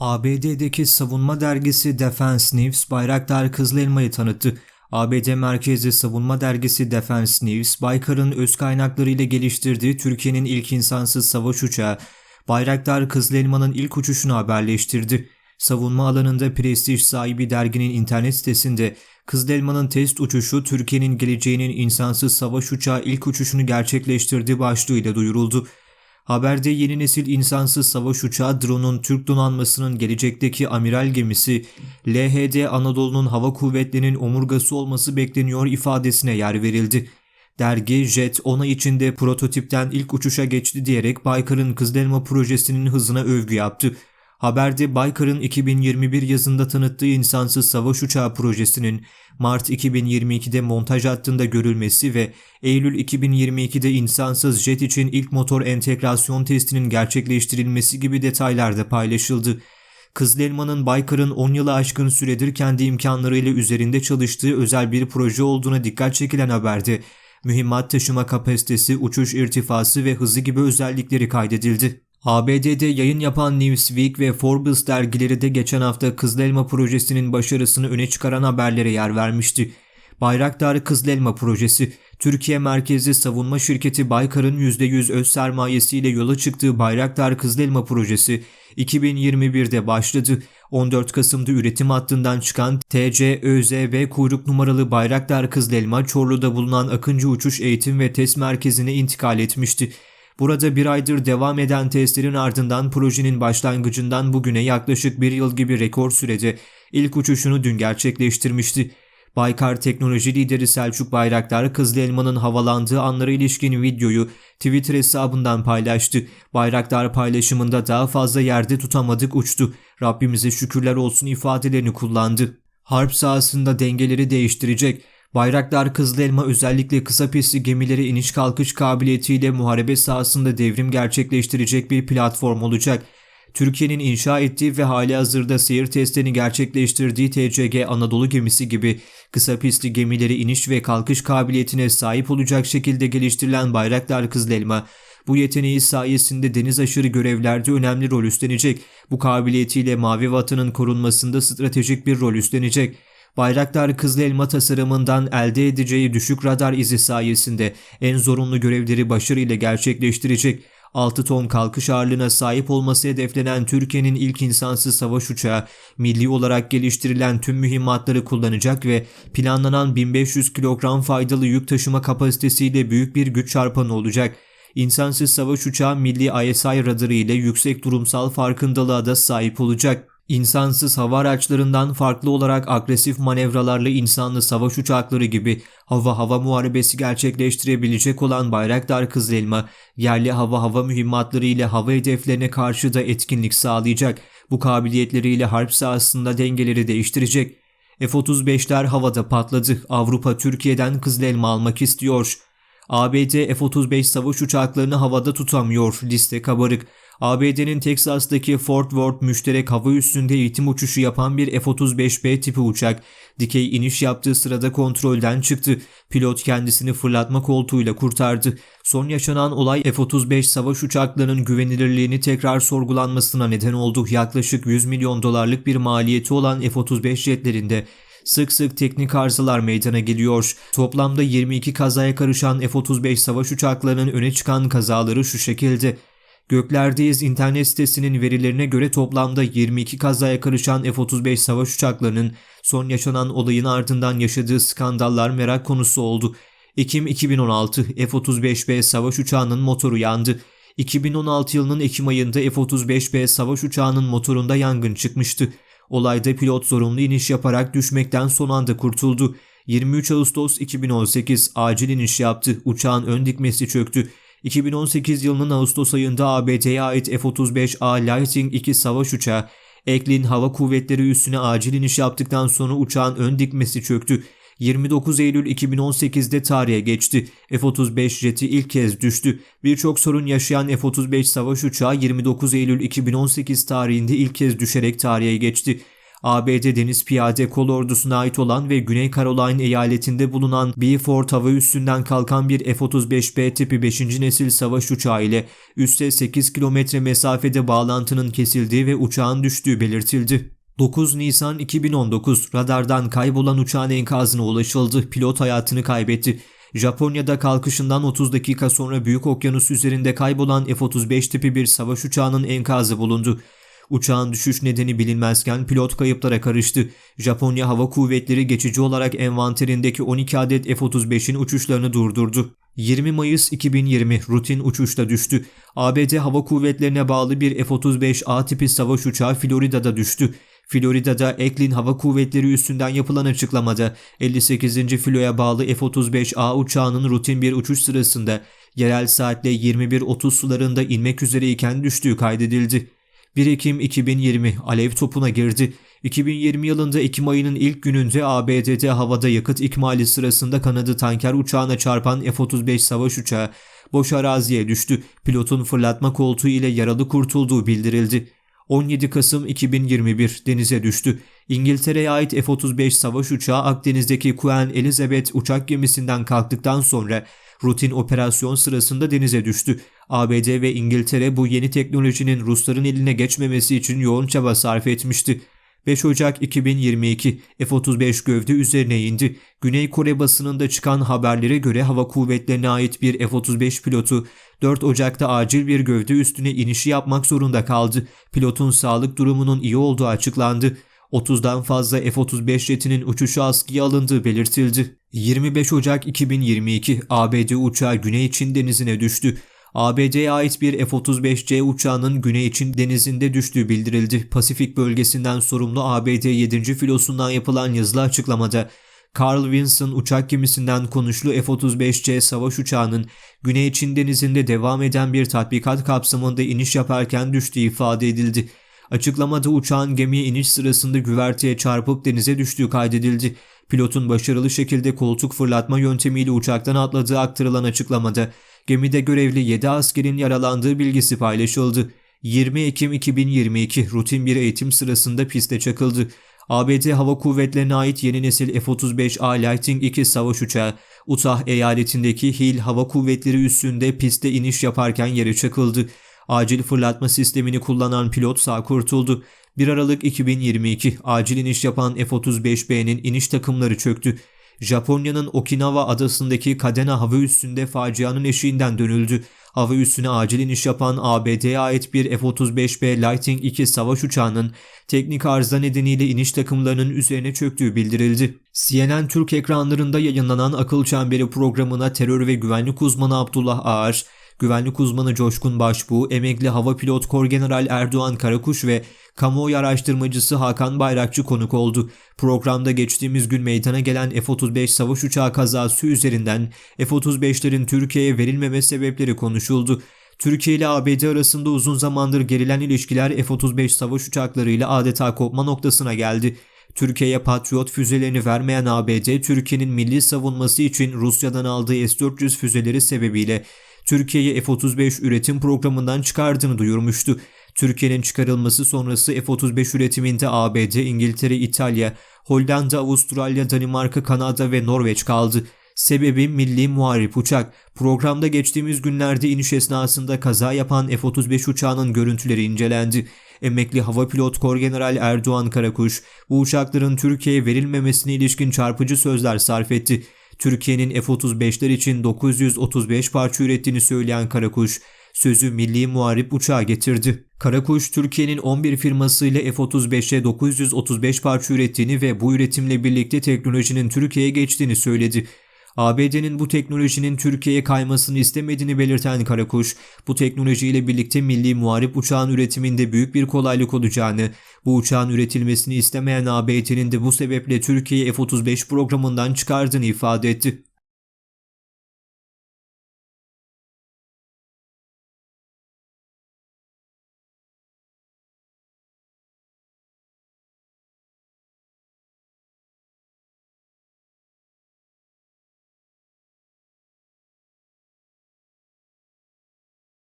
ABD'deki savunma dergisi Defense News Bayraktar Kızıl Elma'yı tanıttı. ABD merkezli savunma dergisi Defense News, Baykar'ın öz kaynaklarıyla geliştirdiği Türkiye'nin ilk insansız savaş uçağı Bayraktar Kızıl Elma'nın ilk uçuşunu haberleştirdi. Savunma alanında prestij sahibi derginin internet sitesinde Kızıl Elma'nın test uçuşu Türkiye'nin geleceğinin insansız savaş uçağı ilk uçuşunu gerçekleştirdiği başlığıyla duyuruldu. Haberde yeni nesil insansız savaş uçağı drone'un Türk donanmasının gelecekteki amiral gemisi LHD Anadolu'nun hava kuvvetlerinin omurgası olması bekleniyor ifadesine yer verildi. Dergi Jet onay içinde prototipten ilk uçuşa geçti diyerek Baykar'ın Kızılelma projesinin hızına övgü yaptı. Haberde Baykar'ın 2021 yazında tanıttığı insansız savaş uçağı projesinin Mart 2022'de montaj hattında görülmesi ve Eylül 2022'de insansız jet için ilk motor entegrasyon testinin gerçekleştirilmesi gibi detaylar da paylaşıldı. Kızıl Elma'nın Baykar'ın 10 yılı aşkın süredir kendi imkanlarıyla üzerinde çalıştığı özel bir proje olduğuna dikkat çekilen haberde mühimmat taşıma kapasitesi, uçuş irtifası ve hızı gibi özellikleri kaydedildi. ABD'de yayın yapan Newsweek ve Forbes dergileri de geçen hafta Kızıl Elma projesinin başarısını öne çıkaran haberlere yer vermişti. Bayraktar Kızıl Elma projesi, Türkiye merkezli savunma şirketi Baykar'ın %100 öz sermayesiyle yola çıktığı Bayraktar Kızıl Elma projesi 2021'de başladı. 14 Kasım'da üretim hattından çıkan TCÖZB kuyruk numaralı Bayraktar Kızıl Elma Çorlu'da bulunan Akıncı Uçuş Eğitim ve Test Merkezi'ne intikal etmişti. Burada bir aydır devam eden testlerin ardından projenin başlangıcından bugüne yaklaşık bir yıl gibi rekor sürede ilk uçuşunu dün gerçekleştirmişti. Baykar teknoloji lideri Selçuk Bayraktar Kızıl Elma'nın havalandığı anlara ilişkin videoyu Twitter hesabından paylaştı. Bayraktar paylaşımında daha fazla yerde tutamadık uçtu. Rabbimize şükürler olsun ifadelerini kullandı. Harp sahasında dengeleri değiştirecek. Bayraktar Kızıl Elma özellikle kısa pistli gemilere iniş kalkış kabiliyetiyle muharebe sahasında devrim gerçekleştirecek bir platform olacak. Türkiye'nin inşa ettiği ve hali hazırda seyir testlerini gerçekleştirdiği TCG Anadolu gemisi gibi kısa pistli gemileri iniş ve kalkış kabiliyetine sahip olacak şekilde geliştirilen Bayraktar Kızıl Elma, bu yeteneği sayesinde deniz aşırı görevlerde önemli rol üstlenecek. Bu kabiliyetiyle Mavi Vatan'ın korunmasında stratejik bir rol üstlenecek. Bayraktar Kızıl Elma tasarımından elde edeceği düşük radar izi sayesinde en zorunlu görevleri başarıyla gerçekleştirecek. 6 ton kalkış ağırlığına sahip olması hedeflenen Türkiye'nin ilk insansız savaş uçağı, milli olarak geliştirilen tüm mühimmatları kullanacak ve planlanan 1500 kilogram faydalı yük taşıma kapasitesiyle büyük bir güç çarpanı olacak. İnsansız savaş uçağı milli ISI radarı ile yüksek durumsal farkındalığa da sahip olacak. İnsansız hava araçlarından farklı olarak agresif manevralarla insanlı savaş uçakları gibi hava hava muharebesi gerçekleştirebilecek olan Bayraktar Kızıl Elma, yerli hava hava mühimmatları ile hava hedeflerine karşı da etkinlik sağlayacak. Bu kabiliyetleriyle harp sahasında dengeleri değiştirecek. F-35'ler havada patladı. Avrupa Türkiye'den Kızıl Elma almak istiyor. ABD F-35 savaş uçaklarını havada tutamıyor. Liste kabarık. ABD'nin Teksas'taki Fort Worth müşterek hava üstünde eğitim uçuşu yapan bir F-35B tipi uçak dikey iniş yaptığı sırada kontrolden çıktı. Pilot kendisini fırlatma koltuğuyla kurtardı. Son yaşanan olay F-35 savaş uçaklarının güvenilirliğini tekrar sorgulanmasına neden oldu. Yaklaşık 100 milyon dolarlık bir maliyeti olan F-35 jetlerinde sık sık teknik arızalar meydana geliyor. Toplamda 22 kazaya karışan F-35 savaş uçaklarının öne çıkan kazaları şu şekilde. Göklerdeyiz internet sitesinin verilerine göre toplamda 22 kazaya karışan F-35 savaş uçaklarının son yaşanan olayın ardından yaşadığı skandallar merak konusu oldu. Ekim 2016 F-35B savaş uçağının motoru yandı. 2016 yılının Ekim ayında F-35B savaş uçağının motorunda yangın çıkmıştı. Olayda pilot zorunlu iniş yaparak düşmekten son anda kurtuldu. 23 Ağustos 2018 acil iniş yaptı. Uçağın ön dikmesi çöktü. 2018 yılının Ağustos ayında ABD'ye ait F-35A Lightning II savaş uçağı Eklin Hava Kuvvetleri üstüne acil iniş yaptıktan sonra uçağın ön dikmesi çöktü. 29 Eylül 2018'de tarihe geçti. F-35 jeti ilk kez düştü. Birçok sorun yaşayan F-35 savaş uçağı 29 Eylül 2018 tarihinde ilk kez düşerek tarihe geçti. ABD Deniz Piyade Kol Ordusu'na ait olan ve Güney Caroline eyaletinde bulunan Beaufort hava üssünden kalkan bir F-35B tipi 5. nesil savaş uçağı ile üste 8 kilometre mesafede bağlantının kesildiği ve uçağın düştüğü belirtildi. 9 Nisan 2019 radardan kaybolan uçağın enkazına ulaşıldı. Pilot hayatını kaybetti. Japonya'da kalkışından 30 dakika sonra Büyük Okyanus üzerinde kaybolan F-35 tipi bir savaş uçağının enkazı bulundu. Uçağın düşüş nedeni bilinmezken pilot kayıplara karıştı. Japonya Hava Kuvvetleri geçici olarak envanterindeki 12 adet F-35'in uçuşlarını durdurdu. 20 Mayıs 2020 rutin uçuşta düştü. ABD Hava Kuvvetlerine bağlı bir F-35A tipi savaş uçağı Florida'da düştü. Florida'da Eklin Hava Kuvvetleri üstünden yapılan açıklamada 58. filoya bağlı F-35A uçağının rutin bir uçuş sırasında yerel saatle 21.30 sularında inmek üzereyken düştüğü kaydedildi. 1 Ekim 2020 alev topuna girdi. 2020 yılında Ekim ayının ilk gününde ABD'de havada yakıt ikmali sırasında kanadı tanker uçağına çarpan F-35 savaş uçağı boş araziye düştü. Pilotun fırlatma koltuğu ile yaralı kurtulduğu bildirildi. 17 Kasım 2021 denize düştü. İngiltere'ye ait F-35 savaş uçağı Akdeniz'deki Queen Elizabeth uçak gemisinden kalktıktan sonra rutin operasyon sırasında denize düştü. ABD ve İngiltere bu yeni teknolojinin Rusların eline geçmemesi için yoğun çaba sarf etmişti. 5 Ocak 2022 F-35 gövde üzerine indi. Güney Kore basınında çıkan haberlere göre hava kuvvetlerine ait bir F-35 pilotu 4 Ocak'ta acil bir gövde üstüne inişi yapmak zorunda kaldı. Pilotun sağlık durumunun iyi olduğu açıklandı. 30'dan fazla F-35 jetinin uçuşu askıya alındığı belirtildi. 25 Ocak 2022 ABD uçağı Güney Çin denizine düştü. ABD'ye ait bir F-35C uçağının Güney Çin denizinde düştüğü bildirildi. Pasifik bölgesinden sorumlu ABD 7. filosundan yapılan yazılı açıklamada Carl Vinson uçak gemisinden konuşlu F-35C savaş uçağının Güney Çin denizinde devam eden bir tatbikat kapsamında iniş yaparken düştüğü ifade edildi. Açıklamada uçağın gemiye iniş sırasında güverteye çarpıp denize düştüğü kaydedildi. Pilotun başarılı şekilde koltuk fırlatma yöntemiyle uçaktan atladığı aktarılan açıklamada gemide görevli 7 askerin yaralandığı bilgisi paylaşıldı. 20 Ekim 2022 rutin bir eğitim sırasında piste çakıldı. ABD Hava Kuvvetleri'ne ait yeni nesil F-35A Lightning II savaş uçağı, Utah eyaletindeki Hill Hava Kuvvetleri üssünde piste iniş yaparken yere çakıldı. Acil fırlatma sistemini kullanan pilot sağ kurtuldu. 1 Aralık 2022 acil iniş yapan F-35B'nin iniş takımları çöktü. Japonya'nın Okinawa adasındaki Kadena hava üssünde facianın eşiğinden dönüldü. Hava üssüne acil iniş yapan ABD'ye ait bir F-35B Lightning II savaş uçağının teknik arıza nedeniyle iniş takımlarının üzerine çöktüğü bildirildi. CNN Türk ekranlarında yayınlanan Akıl Çemberi programına terör ve güvenlik uzmanı Abdullah Ağar, güvenlik uzmanı Coşkun Başbuğ, emekli hava pilot Kor General Erdoğan Karakuş ve kamuoyu araştırmacısı Hakan Bayrakçı konuk oldu. Programda geçtiğimiz gün meydana gelen F-35 savaş uçağı kazası üzerinden F-35'lerin Türkiye'ye verilmeme sebepleri konuşuldu. Türkiye ile ABD arasında uzun zamandır gerilen ilişkiler F-35 savaş uçaklarıyla adeta kopma noktasına geldi. Türkiye'ye Patriot füzelerini vermeyen ABD, Türkiye'nin milli savunması için Rusya'dan aldığı S-400 füzeleri sebebiyle Türkiye'yi F-35 üretim programından çıkardığını duyurmuştu. Türkiye'nin çıkarılması sonrası F-35 üretiminde ABD, İngiltere, İtalya, Hollanda, Avustralya, Danimarka, Kanada ve Norveç kaldı. Sebebi milli muharip uçak. Programda geçtiğimiz günlerde iniş esnasında kaza yapan F-35 uçağının görüntüleri incelendi. Emekli hava pilot Kor General Erdoğan Karakuş, bu uçakların Türkiye'ye verilmemesine ilişkin çarpıcı sözler sarf etti. Türkiye'nin F-35'ler için 935 parça ürettiğini söyleyen Karakuş, sözü milli muharip uçağa getirdi. Karakuş, Türkiye'nin 11 firmasıyla F-35'e 935 parça ürettiğini ve bu üretimle birlikte teknolojinin Türkiye'ye geçtiğini söyledi. ABD'nin bu teknolojinin Türkiye'ye kaymasını istemediğini belirten Karakuş, bu teknolojiyle birlikte milli muharip uçağın üretiminde büyük bir kolaylık olacağını, bu uçağın üretilmesini istemeyen ABD'nin de bu sebeple Türkiye'yi F-35 programından çıkardığını ifade etti.